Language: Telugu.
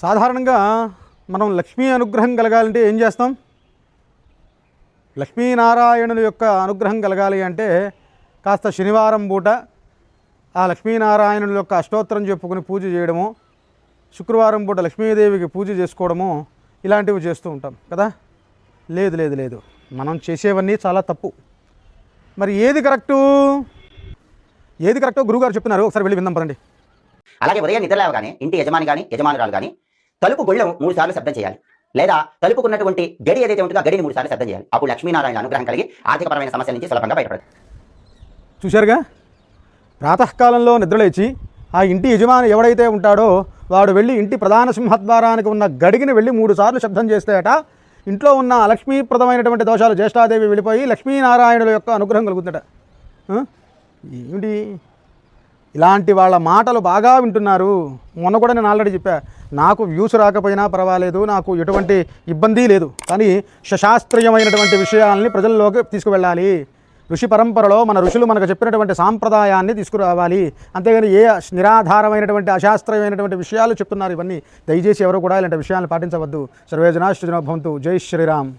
సాధారణంగా మనం లక్ష్మీ అనుగ్రహం కలగాలంటే ఏం చేస్తాం? లక్ష్మీనారాయణుల యొక్క అనుగ్రహం కలగాలి అంటే కాస్త శనివారం పూట ఆ లక్ష్మీనారాయణుల యొక్క అష్టోత్తరం చెప్పుకొని పూజ చేయడము శుక్రవారం పూట లక్ష్మీదేవికి పూజ చేసుకోవడము ఇలాంటివి చేస్తూ ఉంటాం కదా? లేదు లేదు లేదు. మనం చేసేవన్నీ చాలా తప్పు. మరి ఏది కరెక్టు? ఏది కరెక్టో గురువుగారు చెప్తున్నారు. ఒకసారి వెళ్ళి విందాం పదండి. అలాగే ఉదయం నిద్రలేవగానే ఇంటి యజమాని కానీ యజమానురాలు కానీ తలుపు గుళ్ళం మూడు సార్లు శబ్దం చేయాలి. లేదా తలుపుకున్నటువంటి గడి ఏదైతే ఉంటుందో గడిని మూడు సార్లు శబ్దం చేయాలి. అప్పుడు లక్ష్మీనారాయణ అనుగ్రహం కలిగి ఆర్థికపరమైన సమస్యల నుంచి సులభంగా బయటపడదు చూశారుగా? ప్రాతకాలంలో నిద్రలేచి ఆ ఇంటి యజమాని ఎవడైతే ఉంటాడో వాడు వెళ్ళి ఇంటి ప్రధాన సింహద్వారానికి ఉన్న గడిగిని వెళ్ళి మూడు సార్లు శబ్దం చేస్తాయట ఇంట్లో ఉన్న లక్ష్మీప్రదమైనటువంటి దోషాలు జ్యేష్ఠాదేవి వెళ్ళిపోయి లక్ష్మీనారాయణుల యొక్క అనుగ్రహం కలుగుతుందట. ఏమిటి ఇలాంటి వాళ్ళ మాటలు బాగా వింటున్నారు. మొన్న కూడా నేను ఆల్రెడీ చెప్పా నాకు వ్యూస్ రాకపోయినా పర్వాలేదు నాకు ఎటువంటి ఇబ్బంది లేదు. కానీ శశాస్త్రీయమైనటువంటి విషయాల్ని ప్రజల్లోకి తీసుకువెళ్ళాలి. ఋషి పరంపరలో మన ఋషులు మనకు చెప్పినటువంటి సాంప్రదాయాన్ని తీసుకురావాలి. అంతేగాని ఏ నిరాధారమైనటువంటి అశాస్త్రీయమైనటువంటి విషయాలు చెప్తున్నారు ఇవన్నీ దయచేసి ఎవరు కూడా ఇలాంటి విషయాలను పాటించవద్దు. సర్వేజనా భవంతు జై శ్రీరామ్.